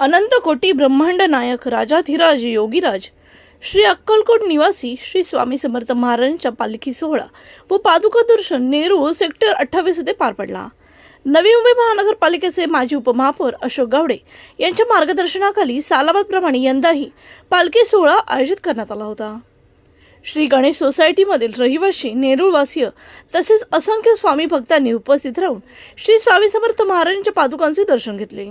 अनंत कोटी ब्रह्मांड नायक राजाधिराज योगीराज श्री अक्कलकोट निवासी श्री स्वामी समर्थ महाराजांच्या पालखी सोहळा व पादुका दर्शन नेहरू सेक्टर अठ्ठावीस येथे पार पडला. नवी मुंबई महानगरपालिकेचे माजी उपमहापौर अशोक गावडे यांच्या मार्गदर्शनाखाली सालाबादप्रमाणे यंदाही पालखी सोहळा आयोजित करण्यात आला होता. श्री गणेश सोसायटीमधील रहिवासी नेरुळवासीय तसेच असंख्य स्वामी भक्तांनी उपस्थित राहून श्री स्वामी समर्थ महाराजांच्या पादुकांचे दर्शन घेतले.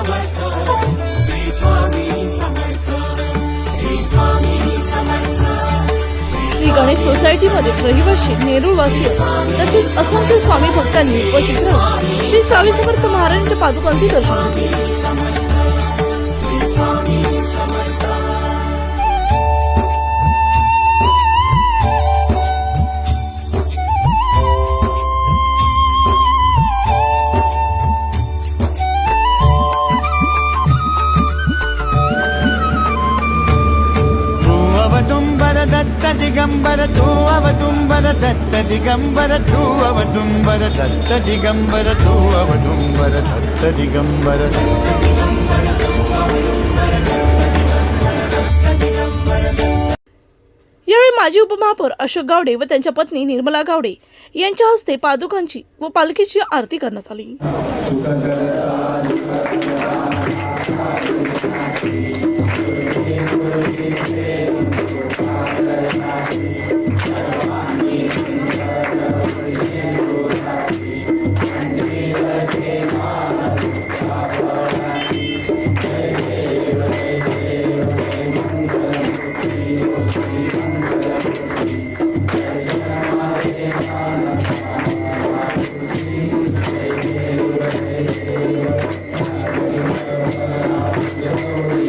गणेश सोसायटीमध्ये रहिवासी नेरूळवासीय तसेच असंख्य स्वामी भक्तांनी उपस्थित राहून श्री स्वामी समर्थ महाराजांच्या पादुकांचे दर्शन घेतले. दिगंबर तू अवदुंबर दत्त दिगंबर तू अवदुंबर दत्त दिगंबर तू अवदुंबर दत्त दिगंबर यावेळी माजी उपमहापौर अशोक गावडे व त्यांच्या पत्नी निर्मला गावडे यांच्या हस्ते पादुकांची व पालखीची आरती करण्यात आली. Я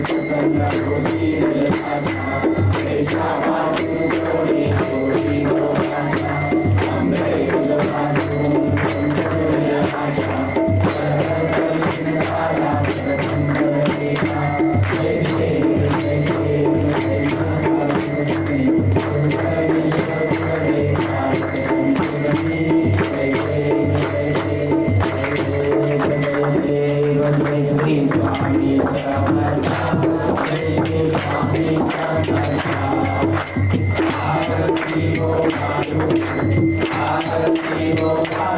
Thank you. Hare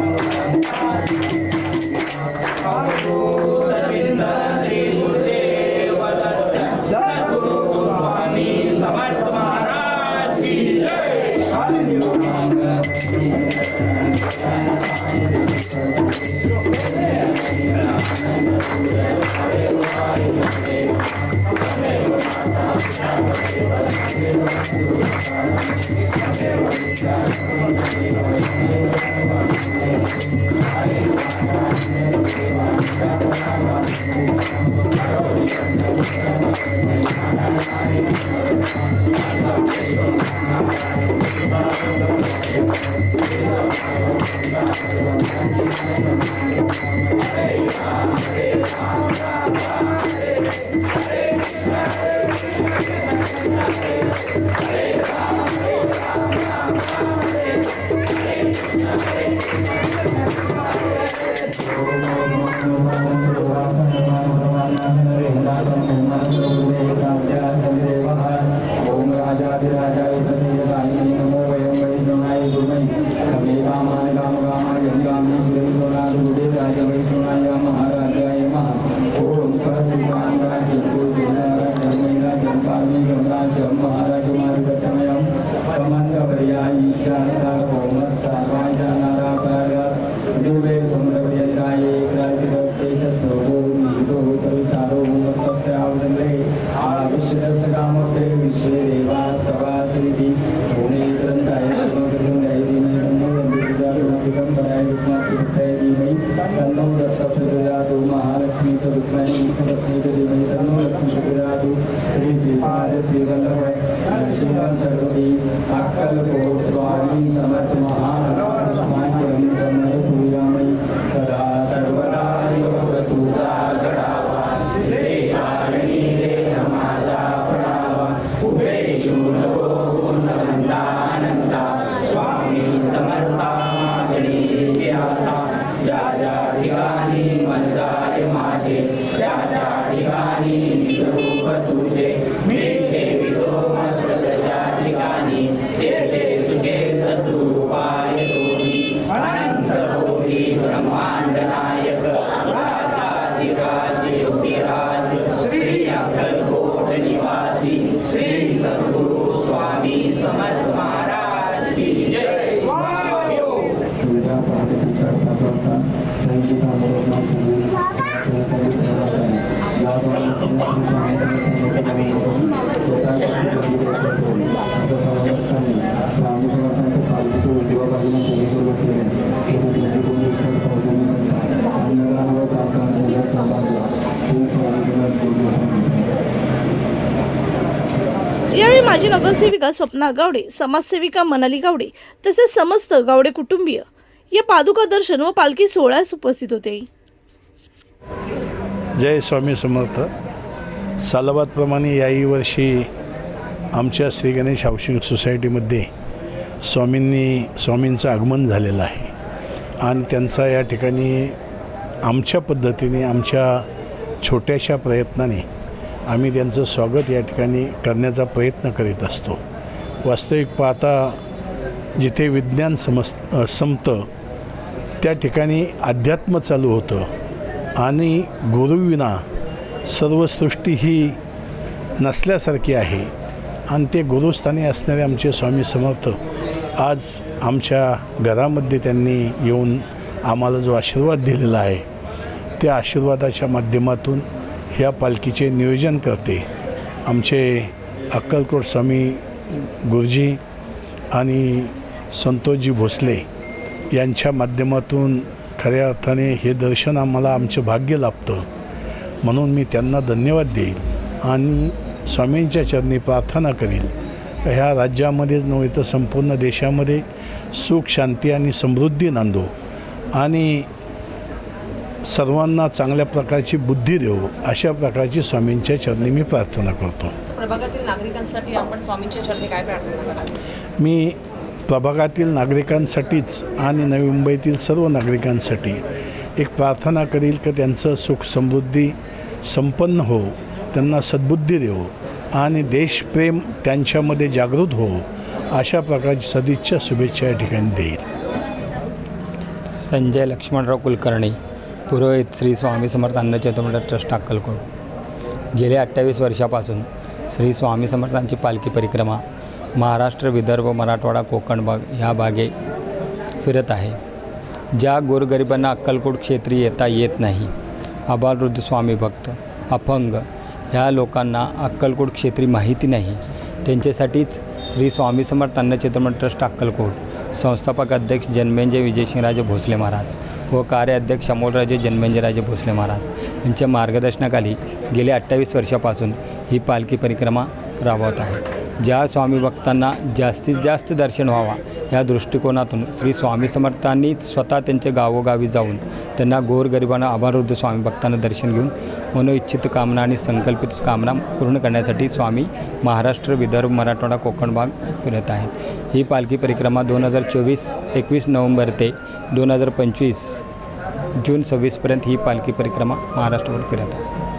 Thank you. राजवडे Rajabai Srinivasa అక్కలకు స్వామి సమర్థమహా माजी नगरसेविका स्वप्ना गावडे समाजसेविका मनाली गावडे तसेच समस्त गावडे कुटुंबीय या पादुका दर्शन व पालखी सोहळ्यास उपस्थित होते. जय स्वामी समर्थ. सालाबादप्रमाणे याही वर्षी आमच्या श्री गणेश हाऊसिंग सोसायटीमध्ये स्वामींनी स्वामींचं आगमन झालेलं आहे. आणि त्यांचा या ठिकाणी आमच्या पद्धतीने आमच्या छोट्याशा प्रयत्नाने आम्ही त्यांचं स्वागत या ठिकाणी करण्याचा प्रयत्न करीत असतो. वास्तविक पाहता जिथे विज्ञान समस संपतं त्या ठिकाणी अध्यात्म चालू होतं. आणि गुरुविना सर्व सृष्टी ही नसल्यासारखी आहे. आणि ते गुरुस्थानी असणारे आमचे स्वामी समर्थ आज आमच्या घरामध्ये त्यांनी येऊन आम्हाला जो आशीर्वाद दिलेला आहे त्या आशीर्वादाच्या माध्यमातून ह्या पालखीचे नियोजन करते आमचे अक्कलकोट स्वामी गुरुजी आणि संतोषजी भोसले यांच्या माध्यमातून खऱ्या अर्थाने हे दर्शन आम्हाला आमचं भाग्य लाभतं. म्हणून मी त्यांना धन्यवाद देईल आणि स्वामींच्या चरणी प्रार्थना करील. ह्या राज्यामध्येच नव्हे तर संपूर्ण देशामध्ये सुख शांती आणि समृद्धी नांदो. आणि सर्वांना चांगल्या प्रकारची बुद्धी देऊ अशा प्रकारची स्वामींच्या चरणी मी प्रार्थना करतो. प्रभागातील नागरिकांसाठी आपण स्वामींच्या चरणी काय प्रार्थना मी प्रभागातील नागरिकांसाठीच आणि नवी मुंबईतील सर्व नागरिकांसाठी एक प्रार्थना करील की त्यांचं सुख समृद्धी संपन्न हो त्यांना सद्बुद्धी देऊ आणि देशप्रेम त्यांच्यामध्ये जागृत हो अशा प्रकारची सदिच्छा शुभेच्छा या ठिकाणी देईल. संजय लक्ष्मणराव कुलकर्णी. पुरोहित श्री स्वामी समर्थ अन्न ट्रस्ट अक्कलकोट. गेल्या अठ्ठावीस वर्षापासून श्री स्वामी समर्थांची पालखी परिक्रमा महाराष्ट्र विदर्भ मराठवाडा कोकण भाग ह्या भागे फिरत आहे. ज्या गोरगरिबांना अक्कलकोट क्षेत्री येता येत नाही आबालवृद्ध स्वामी भक्त अपंग ह्या लोकांना अक्कलकोट क्षेत्री माहिती नाही त्यांच्यासाठीच श्री स्वामी समर्थ अन्न ट्रस्ट अक्कलकोट संस्थापक अध्यक्ष जन्मेंजय विजयसिंहराजे भोसले महाराज व कार्याध्यक्ष अमोलराजे जन्मेंजयराजे भोसले महाराज यांच्या मार्गदर्शनाखाली गेल्या अठ्ठावीस वर्षापासून ही पालखी परिक्रमा राबवत आहे. ज्या स्वामी भक्तांना जास्तीत जास्त दर्शन व्हावा या दृष्टिकोनातून श्री स्वामी समर्थांनी स्वतः त्यांच्या गावोगावी जाऊन त्यांना गोरगरिबांना आभारवृद्ध स्वामी भक्तांना दर्शन घेऊन मनोइच्छित कामना आणि संकल्पित कामना पूर्ण करण्यासाठी स्वामी महाराष्ट्र विदर्भ मराठवाडा कोकण भाग फिरत आहेत. ही पालखी परिक्रमा दोन हजार चोवीस एकवीस नोव्हेंबर ते दोन हजार पंचवीस जून सव्वीसपर्यंत ही पालखी परिक्रमा महाराष्ट्रभर फिरत आहे.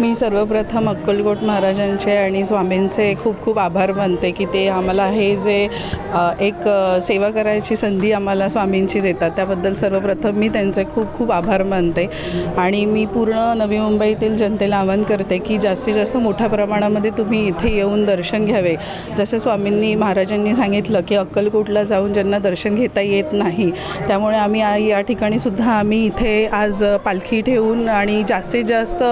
मी सर्वप्रथम अक्कलकोट महाराजांचे आणि स्वामींचे खूप खूप आभार मानते की ते आम्हाला हे जे एक सेवा करायची संधी आम्हाला स्वामींची देतात त्याबद्दल सर्वप्रथम मी त्यांचे खूप खूप आभार मानते. आणि मी पूर्ण नवी मुंबईतील जनतेला आवाहन करते की जास्तीत जास्त मोठ्या प्रमाणामध्ये तुम्ही इथे येऊन दर्शन घ्यावे. जसे स्वामींनी महाराजांनी सांगितलं की अक्कलकोटला जाऊन ज्यांना दर्शन घेता येत नाही त्यामुळे आम्ही या ठिकाणी सुद्धा आम्ही इथे आज पालखी ठेवून आणि जास्तीत जास्त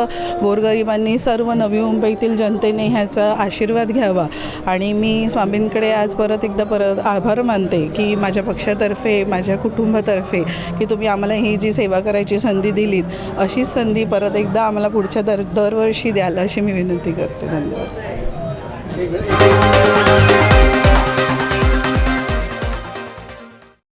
गोरगरिबांनी सर्व नवी मुंबईतील जनतेने ह्याचा आशीर्वाद घ्यावा. आणि मी स्वामींकडे आज परत एकदा परत आभार मानते की माझ्या पक्षातर्फे माझ्या कुटुंबातर्फे की तुम्ही आम्हाला ही जी सेवा करायची संधी दिलीत अशीच संधी परत एकदा आम्हाला पुढच्या दर दरवर्षी द्याल अशी मी विनंती करते. धन्यवाद.